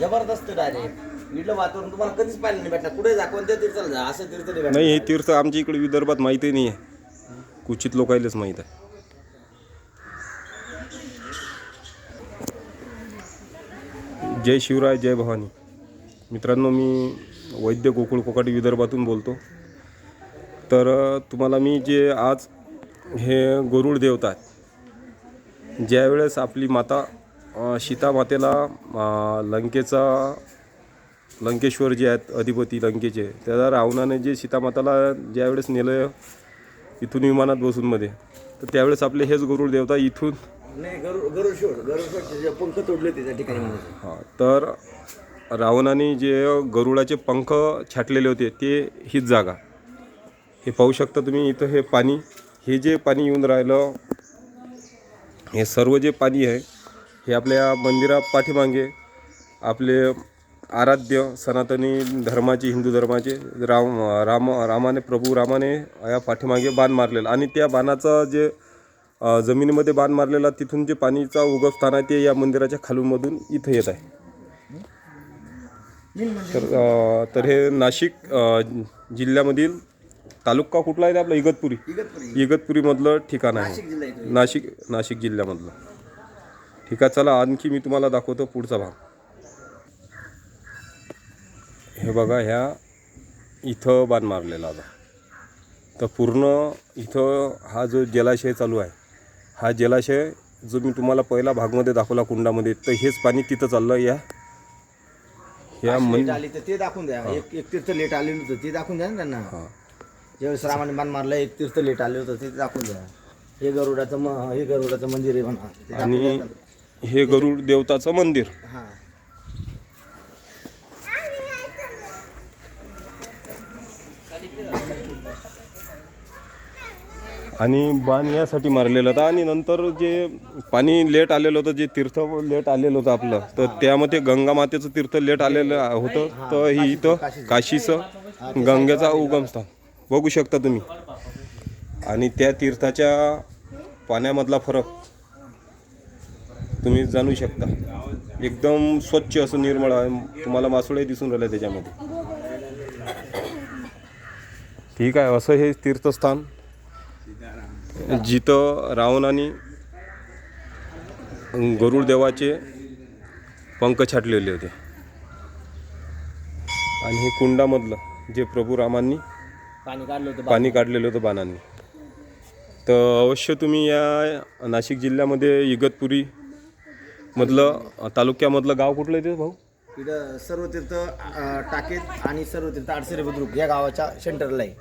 जबरदस्त डायरेक्ट इडलं वातावरण तुम्हाला कधीच पाहिलं नाही भेटणार. कुठे जा कोणत्या तीर्थाला जा असं तीर्थ नाही भेटणार. नाही हे तीर्थ आमच्या इकडे विदर्भात माहिती नाही आहे कुचित लोकायलाच माहीत आहे. जय शिवराय जय भवानी. मित्रांनो मी वैद्य गोकुळ कोकाटी विदर्भातून बोलतो. तर तुम्हाला मी जे आज हे गरुड देवता ज्यावेळेस आपली माता अ, सीता मातेला अ, लंकेचा लंकेश्वर जे आहेत अधिपती लंकेचे त्या रावणाने जे सीतामाताला ज्यावेळेस नेलं इथून विमानात बसून मध्ये तर त्यावेळेस आपले हेच गरुड देवता इथून पंख तोडले. हा, तर रावणाने जे गरुडाचे पंख छाटलेले होते ते हीच जागा हे पाहू शकता तुम्ही इथं हे पाणी हे जे पाणी येऊन राहिलं हे सर्व जे पाणी आहे हे आपल्या मंदिरा पाठीमागे आपले आराध्य सनातनी धर्माचे हिंदू धर्माचे राम राम रामाने प्रभू रामाने या पाठीमागे बाण मारलेलं आणि त्या बाणाचं जे जमिनीमध्ये बाण मारलेला तिथून जे पाणीचा उगमस्थान आहे ते या मंदिराच्या खालूनमधून इथं येत आहे. तर तर हे नाशिक जिल्ह्यामधील तालुका कुठला आहे आपला? इगतपुरी. इगतपुरी. इगतपुरीमधलं ठिकाण आहे. नाशिक नाशिक जिल्ह्यामधलं. ठीक आहे चला आणखी मी तुम्हाला दाखवतो पुढचा भाग. हे बघा ह्या इथं बाण मारलेला आता तर पूर्ण इथं हा जो जलाशय चालू आहे हा जलाशय जो मी तुम्हाला पहिला भागमध्ये दाखवला कुंडामध्ये तर हेच पाणी तिथं चाललं या. ह्या अशी मन आली तर ते दाखवून द्या. एक एक तीर्थ लेट आलेलं होतं ते दाखवून द्या ना त्यांना. ज्यावेळेस रामाने बाण मारलं एक तीर्थ लेट आले होतं ते दाखवून द्या. हे गरुडाचं हे गरुडाचं मंदिर आहे म्हणा. आणि. हे गरुड देवताचं मंदिर. हा. आणि बाण यासाठी मारलेलं होतं. आणि नंतर जे पाणी लेट आलेलं होतं जे तीर्थ लेट आलेलं होतं आपलं तर त्यामध्ये गंगा मातेचं तीर्थ लेट आलेलं होतं. तर ही इथं काशीचं. गंगेचा उगमस्थान. बघू शकता तुम्ही. आणि त्या तीर्थाच्या पाण्यामधला फरक तुम्ही जाणू शकता. एकदम स्वच्छ असं निर्मळ आहे. तुम्हाला मासोळे दिसून राहिले त्याच्यामध्ये. ठीक आहे असं हे तीर्थस्थान. जिथं रावणाने गरुड देवाचे पंख छाटलेले होते. आणि हे कुंडामधलं जे प्रभू रामांनी पाणी काढलं होतं पाणी काढलेलं होतं बाणांनी. तर अवश्य तुम्ही या नाशिक जिल्ह्यामध्ये इगतपुरी मधलं तालुक्यामधलं गाव कुठलं आहे ते भाऊ? इथं सर्व तीर्थ टाकेत आणि सर्व तीर्थ आडसरे बुद्रुक या गावाच्या सेंटरला आहे.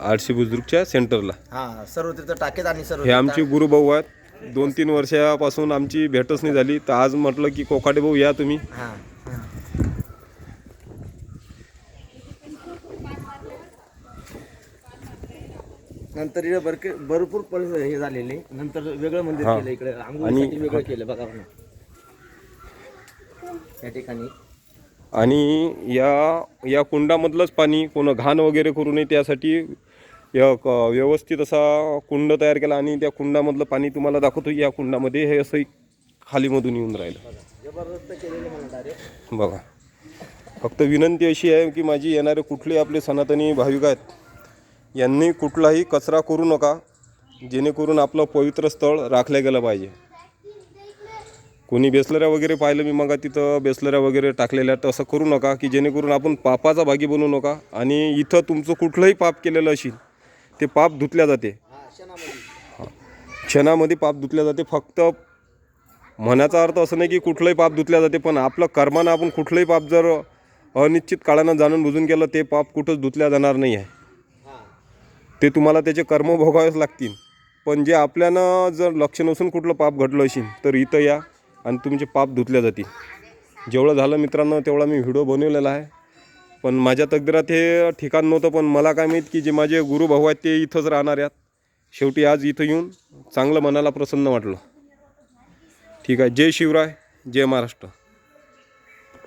आरशी बुजुर्गच्या सेंटरला. हा सर्व तीर्थ टाकेत आणि सर्व हे आमचे गुरुभाऊ आहेत. दोन तीन वर्षापासून आमची भेटच नाही झाली. तर आज म्हटलं की कोकाटे भाऊ या तुम्ही. हा. नंतर इकडे भरपूर परि- हे झालेले. नंतर वेगळं मंदिर. केलं इकडे. आंघोळीसाठी वेगळं केलं बघा म्हणून या ठिकाणी? आणि या या कुंडामधलंच पाणी कोण घाण वगैरे करू नये त्यासाठी या क- व्यवस्थित असा कुंड तयार केला आणि त्या कुंडामधलं पाणी तुम्हाला दाखवतो या कुंडामध्ये हे असं खालीमधून येऊन राहिलं. बघा. फक्त विनंती अशी आहे की माझी येणारे कुठले आपले सनातनी भाविक आहेत यांनी कुठलाही कचरा करू नका जेणेकरून आपलं पवित्र स्थळ राखलं गेलं पाहिजे. कोणी बेसलऱ्या वगैरे पाहिलं मी मग तिथं बेसलऱ्या वगैरे टाकलेल्या तर असं करू नका की जेणेकरून आपण पापाचा भागी बनू नका आणि इथं तुमचं कुठलंही पाप केलेलं असेल ते पाप धुतल्या जाते. क्षणामध्ये पाप धुतल्या जाते फक्त म्हणाचा अर्थ असं नाही की कुठलंही पाप धुतल्या जाते पण आपलं कर्मानं आपण कुठलंही पाप जर अनिश्चित काळानं जाणून बुजून केलं ते पाप कुठंच धुतल्या जाणार नाही आहे. ते तुम्हाला त्याचे कर्म भोगावेच लागतील. पण जे आपल्यानं जर लक्ष नसून कुठलं पाप घडलं असेल तर इथं या. आणि तुमचे पाप धुतल्या जातील जेवढं झालं मित्रांनो तेवढा मी व्हिडिओ बनवलेला आहे. पण माझ्या तकदीरात हे ठिकाण नव्हतं पण मला काय माहीत की जे माझे गुरुभाऊ आहेत ते इथंच राहणार आहेत. शेवटी आज इथं येऊन चांगलं मनाला प्रसन्न वाटलं. ठीक आहे जय शिवराय जय महाराष्ट्र.